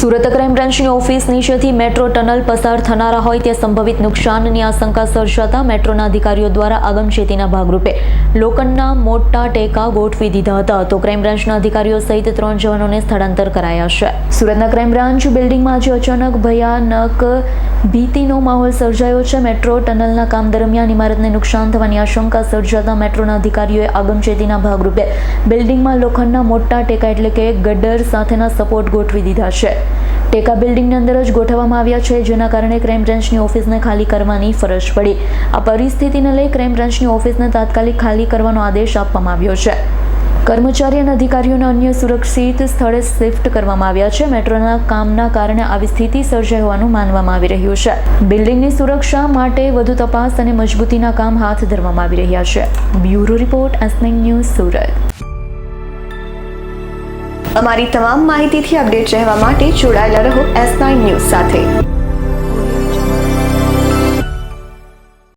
Surat crime બ્રાન્ચની office નીચેથી metro tunnel પસાર થનારા હોય તે સંભવિત નુકસાનની આશંકા સર્જાતા મેટ્રોના અધિકારીઓ દ્વારા આગમચેતીના ભાગરૂપે લોખંડના મોટા ટેકા ગોઠવી દીધા હતા. તો ક્રાઇમ બ્રાન્ચના અધિકારીઓ સહિત ત્રણ જવાનોને સ્થળાંતર કરાયા છે. સુરતના ક્રાઇમ બ્રાન્ચ બિલ્ડિંગમાં આજે અચાનક ભયાનક ભીતિનો માહોલ સર્જાયો છે. મેટ્રો ટનલના કામ દરમિયાન ઇમારતને નુકસાન થવાની આશંકા સર્જાતા મેટ્રોના અધિકારીઓએ આગમચેતીના ભાગરૂપે બિલ્ડિંગમાં લોખંડના મોટા ટેકા એટલે કે ગડર સાથેના સપોર્ટ ગોઠવી દીધા છે. ટેકા બિલ્ડિંગની અંદર જ ગોઠવવામાં આવ્યા છે, જેના કારણે ક્રાઇમ બ્રાન્ચની ઓફિસને ખાલી કરવાની ફરજ પડી. આ પરિસ્થિતિને લઈ ક્રાઇમ બ્રાન્ચની ઓફિસને તાત્કાલિક ખાલી કરવાનો આદેશ આપવામાં આવ્યો છે. કર્મચારી અને અધિકારીઓને અન્ય સુરક્ષિત સ્થળે શિફ્ટ કરવામાં આવ્યા છે. મેટ્રોના કામના કારણે આવી સ્થિતિ સર્જાઈ હોવાનું માનવામાં આવી રહ્યું છે. બિલ્ડિંગની સુરક્ષા માટે વધુ તપાસ અને મજબૂતીના કામ હાથ ધરવામાં આવી રહ્યા છે. Bureau report S nine news Surat. અમારી તમામ માહિતીથી અપડેટ રહેવા માટે જોડાયેલા રહો એસ ન્યૂઝ સાથે.